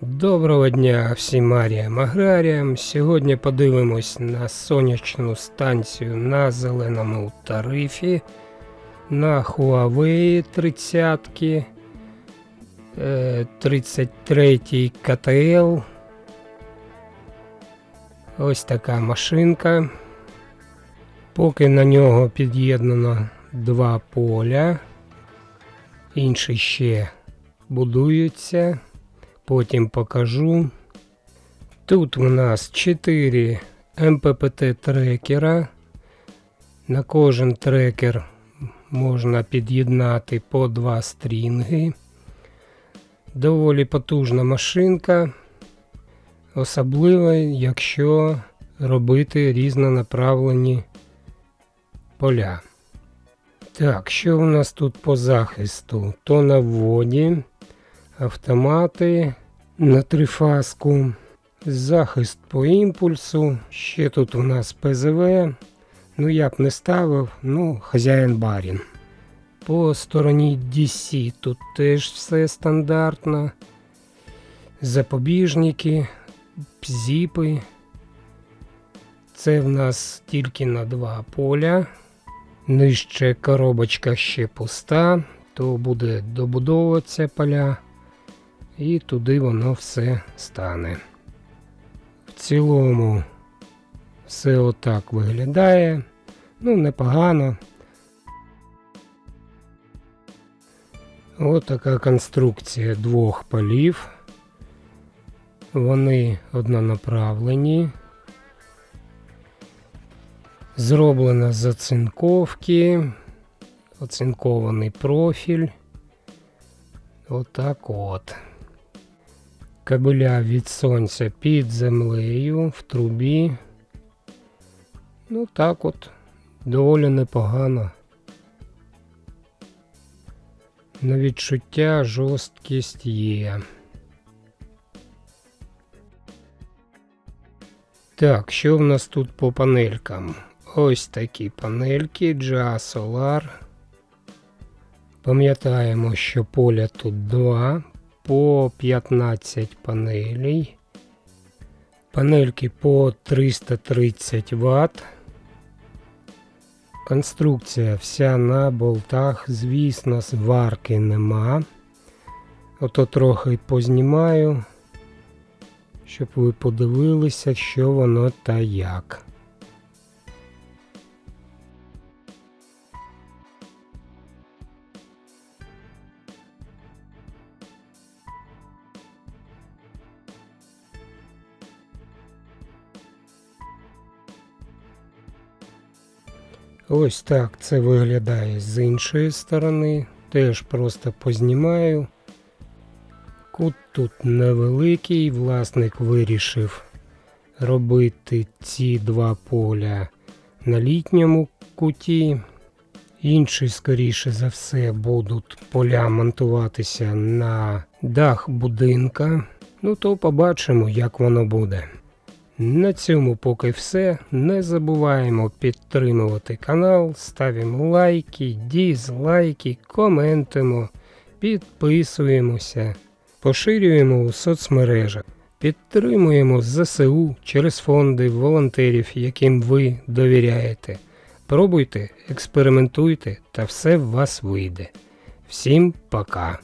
Доброго дня всім аріям аграріям. Сьогодні подивимось на сонячну станцію на зеленому тарифі, на Huawei 30, е, 33 КТЛ. Ось така машинка. Поки на нього під'єднано два поля, інші ще будуються. Потім покажу. Тут у нас 4 МППТ трекера. На кожен трекер можна під'єднати по два стрінги. Доволі потужна машинка, особливо, якщо робити різнонаправлені поля. Так, що у нас тут по захисту? То на вводі автомати на трифазку, захист по імпульсу. Ще тут у нас ПЗВ. Ну я б не ставив, ну, хазяїн барін. По стороні DC тут теж все стандартно. Запобіжники, зіпи. Це в нас тільки на два поля. Нижче коробочка ще пуста, то буде добудовуватися поля і туди воно все стане. В цілому все отак виглядає. Ну, непогано. Ось така конструкція двох полів. Вони однонаправлені. Зроблено з оцинковки, оцинкований профіль. Отак от. Кабеля від сонця під землею в трубі. Ну так от, доволі непогано. На відчуття жорсткість є. Так, що в нас тут по панелькам? Ось такі панельки GA Solar. Пам'ятаємо, що поля тут два по 15 панелей. Панельки по 330 Вт. Конструкція вся на болтах, звісно, зварки нема. Ото трохи познімаю, щоб ви подивилися, що воно та як. Ось так це виглядає з іншої сторони. Теж просто познімаю. Кут тут невеликий, власник вирішив робити ці два поля на літньому куті. Інші, скоріше за все, будуть поля монтуватися на дах будинка. Ну то побачимо, як воно буде. На цьому поки все. Не забуваємо підтримувати канал, ставимо лайки, дізлайки, коментуємо, підписуємося, поширюємо у соцмережах, підтримуємо ЗСУ через фонди волонтерів, яким ви довіряєте. Пробуйте, експериментуйте та все в вас вийде. Всім пока!